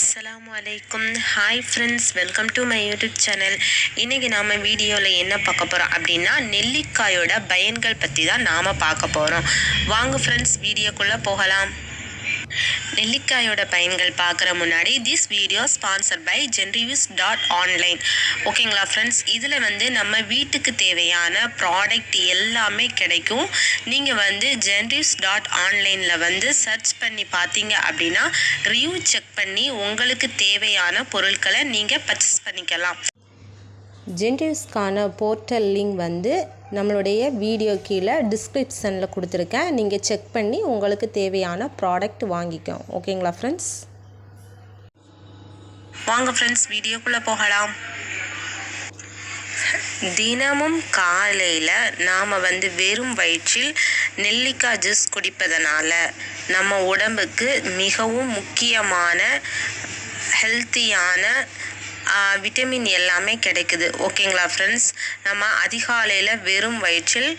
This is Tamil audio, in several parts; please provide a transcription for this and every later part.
அஸ்ஸலாமு அலைக்கும் hi friends welcome to my YouTube channel இன்றைக்கி நாம் வீடியோவில் என்ன பார்க்க போகிறோம் அப்படின்னா நெல்லிக்காயோட பயன்கள் பற்றி தான் நாம் பார்க்க போகிறோம் வாங்க ஃப்ரெண்ட்ஸ் வீடியோக்குள்ளே போகலாம். நெல்லிக்காயோட பயன்கள் பார்க்குற முன்னாடி this video sponsor by genreviews dot online ஓகேங்களா ஃப்ரெண்ட்ஸ் இதில் வந்து நம்ம வீட்டுக்கு தேவையான ப்ராடக்ட் எல்லாமே கிடைக்கும். நீங்கள் வந்து ஜென்ரிவ்ஸ் டாட் ஆன்லைனில் வந்து சர்ச் பண்ணி பார்த்தீங்க அப்படின்னா ரிவ்யூ செக் பண்ணி உங்களுக்கு தேவையான பொருட்களை நீங்கள் பர்ச்சேஸ் பண்ணிக்கலாம். ஜென்டிவ்ஸ்க்கான போர்ட்டல் லிங்க் வந்து நம்மளுடைய வீடியோ கீழே டிஸ்கிரிப்ஷனில் கொடுத்துருக்கேன். நீங்கள் செக் பண்ணி உங்களுக்கு தேவையான ப்ராடக்ட் வாங்கிக்கோ. ஓகேங்களா ஃப்ரெண்ட்ஸ் வாங்க ஃப்ரெண்ட்ஸ் வீடியோக்குள்ளே போகலாம். தினமும் காலையில் நாம் வந்து வெறும் வயிற்றில் நெல்லிக்காய் ஜூஸ் குடிப்பதனால நம்ம உடம்புக்கு மிகவும் முக்கியமான ஹெல்த்தியான விட்டமின் எல்லாமே கிடைக்குது. ஓகேங்களா ஃப்ரெண்ட்ஸ் நம்ம அதிகாலையில் வெறும் வயிற்றில்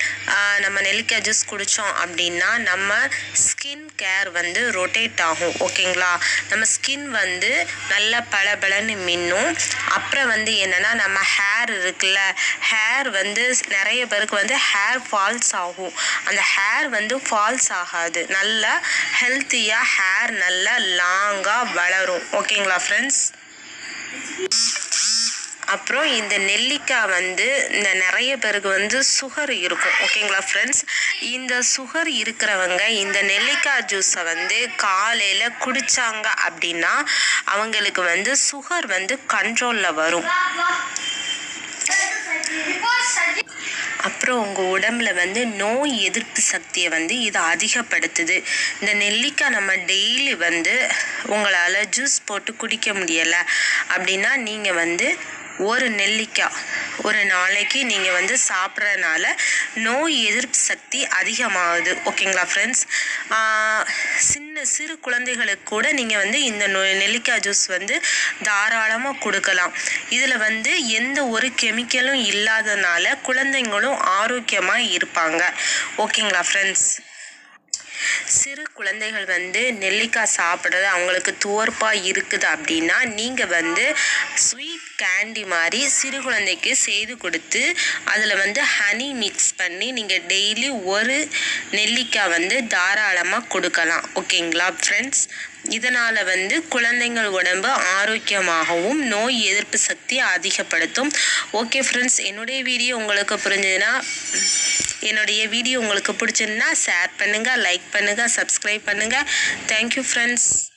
நம்ம நெல்லிக்காய் ஜூஸ் குடித்தோம் அப்படின்னா நம்ம ஸ்கின் கேர் வந்து ரொட்டேட் ஆகும். ஓகேங்களா நம்ம ஸ்கின் வந்து நல்ல பளபளன்னு மின்னும். அப்புறம் வந்து என்னென்னா நம்ம ஹேர் இருக்குல்ல ஹேர் வந்து நிறைய பேருக்கு வந்து ஹேர் ஃபால்ஸ் ஆகும். அந்த ஹேர் வந்து ஃபால்ஸ் ஆகாது. நல்லா ஹெல்த்தியாக ஹேர் நல்லா லாங்காக வளரும். ஓகேங்களா ஃப்ரெண்ட்ஸ் அப்புறம் இந்த நெல்லிக்காய் வந்து இந்த நிறைய பேருக்கு வந்து சுகர் இருக்கும் ஓகேங்களா ஃப்ரெண்ட்ஸ் இந்த சுகர் இருக்கிறவங்க இந்த நெல்லிக்காய் ஜூஸை வந்து காலையில் குடித்தாங்க அப்படின்னா அவங்களுக்கு வந்து சுகர் வந்து கண்ட்ரோலில் வரும். அப்புறம் உங்கள் உடம்புல வந்து நோய் எதிர்ப்பு சக்தியை வந்து இது அதிகப்படுத்துது. இந்த நெல்லிக்காய் நம்ம டெய்லி வந்து உங்களால் ஜூஸ் போட்டு குடிக்க முடியலை அப்படின்னா நீங்கள் வந்து ஒரு நெல்லிக்காய் ஒரு நாளைக்கு நீங்கள் வந்து சாப்பிட்றதுனால நோய் எதிர்ப்பு சக்தி அதிகமாகுது. ஓகேங்களா ஃப்ரெண்ட்ஸ் சின்ன சிறு குழந்தைகளுக்கு கூட நீங்கள் வந்து இந்த நொ நெல்லிக்காய் ஜூஸ் வந்து தாராளமாக கொடுக்கலாம். இதில் வந்து எந்த ஒரு கெமிக்கலும் இல்லாதனால குழந்தைங்களும் ஆரோக்கியமாக இருப்பாங்க. ஓகேங்களா ஃப்ரெண்ட்ஸ் சிறு குழந்தைகள் வந்து நெல்லிக்காய் சாப்பிட்றது அவங்களுக்கு துவர்ப்பாக இருக்குது அப்படின்னா நீங்கள் வந்து ஸ்வீட் கேண்டி மாதிரி சிறு குழந்தைக்கு செய்து கொடுத்து அதில் வந்து ஹனி மிக்ஸ் பண்ணி நீங்கள் டெய்லி ஒரு நெல்லிக்காய் வந்து தாராளமாக கொடுக்கலாம். ஓகேங்களா ஃப்ரெண்ட்ஸ் இதனால் வந்து குழந்தைங்கள் உடம்பு ஆரோக்கியமாகவும் நோய் எதிர்ப்பு சக்தி அதிகப்படுத்தும். ஓகே ஃப்ரெண்ட்ஸ் என்னுடைய வீடியோ உங்களுக்கு புரிஞ்சதுன்னா என்னுடைய வீடியோ உங்களுக்கு பிடிச்சிருந்தா ஷேர் பண்ணுங்கள் லைக் பண்ணுங்கள் சப்ஸ்கிரைப் பண்ணுங்கள் தேங்க்யூ ஃப்ரெண்ட்ஸ்